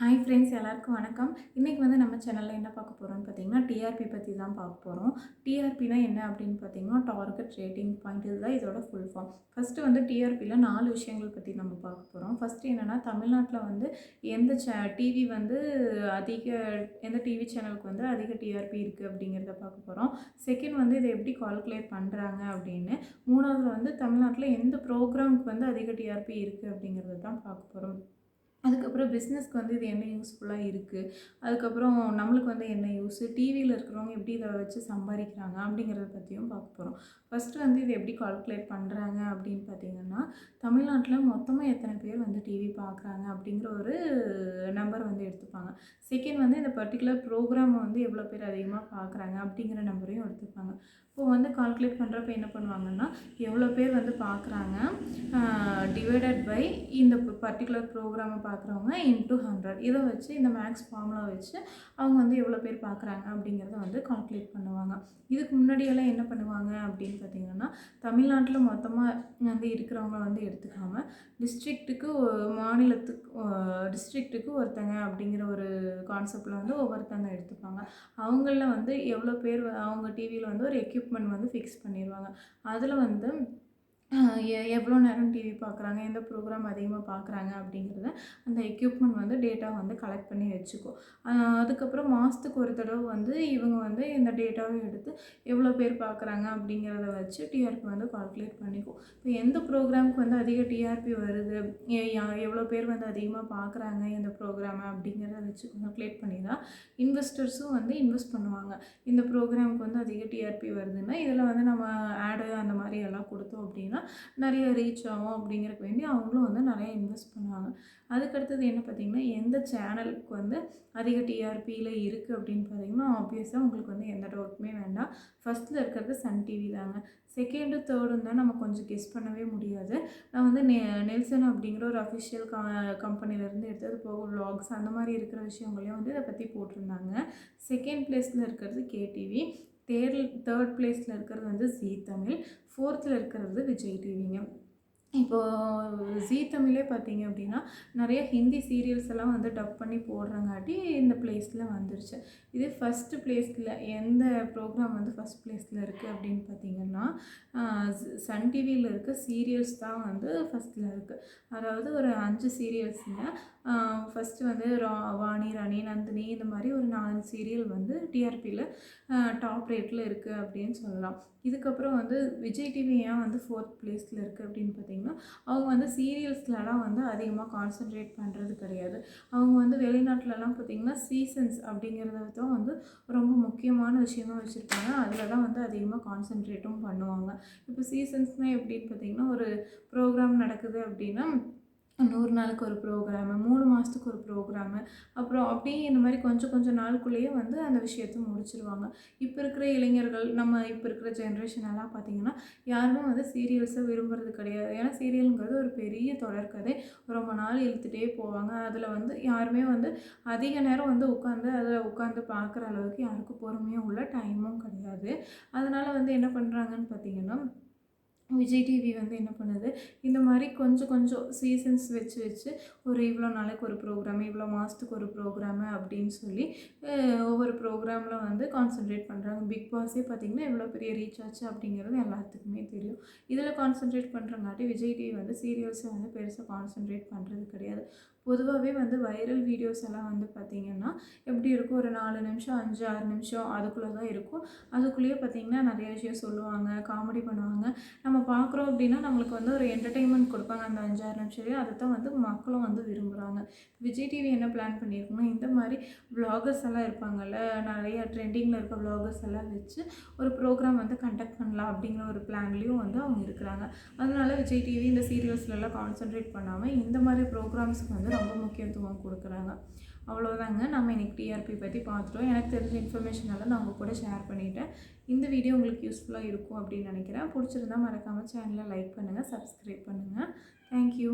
Hi friends எல்லாருக்கும் வணக்கம். இன்றைக்கி வந்து நம்ம சேனலில் என்ன பார்க்க போகிறோம்னு பார்த்தீங்கன்னா டிஆர்பி பற்றி தான் பார்க்க போகிறோம் டிஆர்பினா என்ன அப்படின்னு பார்த்தீங்கன்னா டார்கெட் ரேட்டிங் பாயிண்ட் இதுதான் இதோட ஃபுல் ஃபார்ம் ஃபஸ்ட்டு வந்து டிஆர்பியில் நாலு விஷயங்கள் பற்றி நம்ம பார்க்க போகிறோம் ஃபஸ்ட்டு என்னென்னா தமிழ்நாட்டில் வந்து எந்த சே டிவி வந்து அதிக எந்த டிவி சேனலுக்கு வந்து அதிக டிஆர்பி இருக்குது அப்படிங்கிறத பார்க்க போகிறோம் செகண்ட் வந்து இதை எப்படி கால்குலேட் பண்ணுறாங்க அப்படின்னு. மூணாவது வந்து தமிழ்நாட்டில் எந்த ப்ரோக்ராமுக்கு வந்து அதிக டிஆர்பி இருக்குது அப்படிங்கிறத தான் பார்க்க போகிறோம் அதுக்கப்புறம் பிஸ்னஸ்க்கு வந்து இது என்ன யூஸ்ஃபுல்லாக இருக்குது அதுக்கப்புறம் நம்மளுக்கு வந்து என்ன யூஸு டிவியில் இருக்கிறவங்க எப்படி இதை வச்சு சம்பாதிக்கிறாங்க? அப்படிங்கிறத பற்றியும் பார்க்க போகிறோம் ஃபஸ்ட்டு வந்து இது எப்படி கால்குலேட் பண்ணுறாங்க அப்படின்னு பார்த்தீங்கன்னா தமிழ்நாட்டில் மொத்தமாக எத்தனை பேர் வந்து டிவி பார்க்குறாங்க அப்படிங்கிற ஒரு நம்பர் வந்து எடுத்துப்பாங்க. செகண்ட் வந்து இந்த பர்டிகுலர் ப்ரோக்ராமை வந்து எவ்வளோ பேர் அதிகமாக பார்க்குறாங்க அப்படிங்கிற நம்பரையும் எடுத்துப்பாங்க. இப்போ வந்து கால்குலேட் பண்ணுறப்ப என்ன பண்ணுவாங்கன்னா எவ்வளோ பேர் வந்து பார்க்குறாங்க டிவைடட் பை இந்த பர்டிகுலர் ப்ரோக்ராமை பார்க்குறவங்க இன்ட்டு ஹண்ட்ரட் இதை வச்சு இந்த மேக்ஸ் ஃபார்முலா வச்சு அவங்க வந்து எவ்வளோ பேர் பார்க்குறாங்க அப்படிங்கிறத வந்து கால்குலேட் பண்ணுவாங்க. இதுக்கு முன்னாடியெல்லாம் என்ன பண்ணுவாங்க அப்படின்னு பார்த்தீங்கன்னா தமிழ்நாட்டில் மொத்தமாக வந்து இருக்கிறவங்க வந்து எடுத்துக்காமல் டிஸ்ட்ரிக்ட்டுக்கு மாநிலத்துக்கு டிஸ்ட்ரிக்ட்டுக்கு ஒருத்தங்க அப்படிங்கிற ஒரு கான்செப்டில் வந்து ஒவ்வொருத்தங்க எடுத்துப்பாங்க. அவங்களில் வந்து எவ்வளோ பேர் அவங்க டிவியில் வந்து ஒரு எக்யூப் எக்யூப்மெண்ட் வந்து ஃபிக்ஸ் பண்ணிடுவாங்க அதில் வந்து எவ்வளோ நேரம் டிவி பார்க்குறாங்க எந்த ப்ரோக்ராம் அதிகமாக பார்க்குறாங்க அப்படிங்கிறத அந்த எக்யூப்மெண்ட் வந்து டேட்டா வந்து கலெக்ட் பண்ணி வச்சுக்கும். அதுக்கப்புறம் மாதத்துக்கு ஒரு தடவை வந்து இவங்க வந்து இந்த டேட்டாவை எடுத்து எவ்வளோ பேர் பார்க்குறாங்க அப்படிங்கிறத வச்சு டிஆர்பி வந்து கால்குலேட் பண்ணிக்கும். இப்போ எந்த ப்ரோக்ராமுக்கு வந்து அதிக டிஆர்பி வருது எவ்வளோ பேர் வந்து அதிகமாக பார்க்குறாங்க இந்த ப்ரோக்ராமை அப்படிங்கிறத வச்சு கால்குலேட் பண்ணி தான் இன்வெஸ்டர்ஸும் வந்து இன்வெஸ்ட் பண்ணுவாங்க. இந்த ப்ரோக்ராமுக்கு வந்து அதிக டிஆர்பி வருதுன்னா இதில் வந்து நம்ம ஆடு அந்த மாதிரி எல்லாம் கொடுத்தோம் அப்படின்னா நிறைய ரீச் ஆகும் அப்படிங்கிறக்கு வேண்டி அவங்களும் வந்து நிறைய இன்வெஸ்ட் பண்ணுவாங்க. அதுக்கடுத்தது என்ன பார்த்திங்கன்னா எந்த சேனலுக்கு வந்து அதிக டிஆர்பியில் இருக்குது அப்படின்னு பார்த்தீங்கன்னா ஆப்வியஸாக உங்களுக்கு வந்து எந்த டவுட்டுமே வேண்டாம். ஃபஸ்ட்டில் இருக்கிறது சன் டிவி தாங்க. செகண்டு தேர்டும் தான் நம்ம கொஞ்சம் கெஸ் பண்ணவே முடியாது. நான் வந்து நெ நெல்சன் அப்படிங்கிற ஒரு அஃபிஷியல் க கம்பெனிலேருந்து எடுத்தது போக வ்ளாக்ஸ் அந்த மாதிரி இருக்கிற விஷயங்களையும் வந்து இதை பற்றி போட்டிருந்தாங்க. செகண்ட் பிளேஸில் இருக்கிறது கேடிவி தேர்ட் தேர்ட் பிளேஸில் இருக்கிறது வந்து ஜீ தமிழ் ஃபோர்த்தில் இருக்கிறது விஜய் டிவிங்க இப்போது ஜீ தமிழே பார்த்தீங்க அப்படின்னா நிறைய ஹிந்தி சீரியல்ஸ் எல்லாம் வந்து டப் பண்ணி போடுறங்காட்டி இந்த பிளேஸில் வந்துருச்சு. இது ஃபஸ்ட்டு பிளேஸில் எந்த ப்ரோக்ராம் வந்து ஃபஸ்ட் பிளேஸில் இருக்குது அப்படின்னு பார்த்தீங்கன்னா சன் டிவியில் இருக்க சீரியல்ஸ் தான் வந்து ஃபஸ்ட்டில் இருக்குது அதாவது ஒரு அஞ்சு சீரியல்ஸுங்க ஃபஸ்ட்டு வந்து ரா வாணி ராணி நந்தினி இந்த மாதிரி ஒரு நாலு சீரியல் வந்து டிஆர்பியில் டாப் ரேட்டில் இருக்குது அப்படின்னு சொல்லலாம். இதுக்கப்புறம் வந்து விஜய் டிவி ஏன் வந்து ஃபோர்த் பிளேஸில் இருக்குது அப்படின்னு பார்த்தீங்கன்னா அவங்க வந்து சீரியல்ஸ்லலாம் வந்து அதிகமாக கான்சென்ட்ரேட் பண்ணுறது கிடையாது. அவங்க வந்து வெளிநாட்டிலலாம் பார்த்திங்கன்னா சீசன்ஸ் அப்படிங்கிறத தான் வந்து ரொம்ப முக்கியமான விஷயமா வச்சுருப்பாங்க அதில் தான் வந்து அதிகமாக கான்சென்ட்ரேட்டும் பண்ணுவாங்க. இப்போ சீசன்ஸ்னால் எப்படின்னு பார்த்திங்கன்னா ஒரு ப்ரோக்ராம் நடக்குது அப்படின்னா நூறு நாளுக்கு ஒரு ப்ரோக்ராமு மூணு மாதத்துக்கு ஒரு ப்ரோக்ராமு அப்புறம் அப்படியே இந்த மாதிரி கொஞ்சம் கொஞ்சம் நாளுக்குள்ளேயே வந்து அந்த விஷயத்த முடிச்சிருவாங்க. இப்போ இருக்கிற இளைஞர்கள் நம்ம இப்போ இருக்கிற ஜென்ரேஷன் எல்லாம் பார்த்திங்கன்னா யாருமே வந்து சீரியல்ஸை விரும்புறது கிடையாது. ஏன்னா சீரியலுங்கிறது ஒரு பெரிய தொடர்கதை ரொம்ப நாள் இழுத்துகிட்டே போவாங்க. அதில் வந்து யாருமே வந்து அதிக நேரம் வந்து உட்காந்து அதில் உட்காந்து பார்க்குற அளவுக்கு யாருக்கும் பொறுமையும் உள்ள டைமும் கிடையாது. அதனால் வந்து என்ன பண்ணுறாங்கன்னு பார்த்திங்கன்னா விஜய் டிவி வந்து என்ன பண்ணுது? இந்த மாதிரி கொஞ்சம் கொஞ்சம் சீசன்ஸ் வச்சு வச்சு ஒரு இவ்வளோ நாளைக்கு ஒரு ப்ரோக்ராம் இவ்வளோ மாதத்துக்கு ஒரு ப்ரோக்ராமு அப்படின்னு சொல்லி ஒவ்வொரு ப்ரோக்ராமில் வந்து கான்சென்ட்ரேட் பண்ணுறாங்க பிக் பாஸே பார்த்திங்கன்னா எவ்வளோ பெரிய ரீச் ஆச்சு அப்படிங்கிறது எல்லாத்துக்குமே தெரியும். இதில் கான்சென்ட்ரேட் பண்ணுறங்காட்டி விஜய் டிவி வந்து சீரியல்ஸை வந்து பெருசாக கான்சென்ட்ரேட் பண்ணுறது கிடையாது. பொதுவாகவே வந்து வைரல் வீடியோஸ் எல்லாம் வந்து பார்த்திங்கன்னா எப்படி இருக்கும்? ஒரு நாலு நிமிஷம் அஞ்சு ஆறு நிமிஷம் அதுக்குள்ளே தான் இருக்கும். அதுக்குள்ளேயே பார்த்திங்கன்னா நிறைய விஷயம் சொல்லுவாங்க காமெடி பண்ணுவாங்க. பார்க்குறோம் அப்படின்னா நம்மளுக்கு வந்து ஒரு என்டர்டெயின்மெண்ட் கொடுப்பாங்க. அந்த அஞ்சாறு நிமிஷத்துலேயே அதை தான் வந்து மக்களும் வந்து விரும்புகிறாங்க விஜய் டிவி என்ன பிளான் பண்ணியிருக்கோன்னா இந்த மாதிரி விளாகர்ஸ் எல்லாம் இருப்பாங்கல்ல நிறைய ட்ரெண்டிங்கில் இருக்க விளாகர்ஸ் எல்லாம் வச்சு ஒரு ப்ரோக்ராம் வந்து கண்டக்ட் பண்ணலாம் அப்படிங்கிற ஒரு பிளான்லேயும் வந்து அவங்க இருக்கிறாங்க. அதனால விஜய் டிவி இந்த சீரியல்ஸ்லலாம் கான்சென்ட்ரேட் பண்ணாமல் இந்த மாதிரி ப்ரோக்ராம்ஸ்க்கு வந்து ரொம்ப முக்கியத்துவம் கொடுக்குறாங்க. அவ்வளோதாங்க நம்ம இன்றைக்கி டிஆர்பி பற்றி பார்த்துட்டோம் எனக்கு தெரிஞ்ச இன்ஃபர்மேஷன் எல்லாம் நான் உங்கள் கூட ஷேர் பண்ணிவிட்டேன் இந்த வீடியோ உங்களுக்கு யூஸ்ஃபுல்லாக இருக்கும் அப்படின்னு நினைக்கிறேன். பிடிச்சிருந்தா மறக்காமல் சேனலை லைக் பண்ணுங்கள் சப்ஸ்கிரைப் பண்ணுங்கள் தேங்க்யூ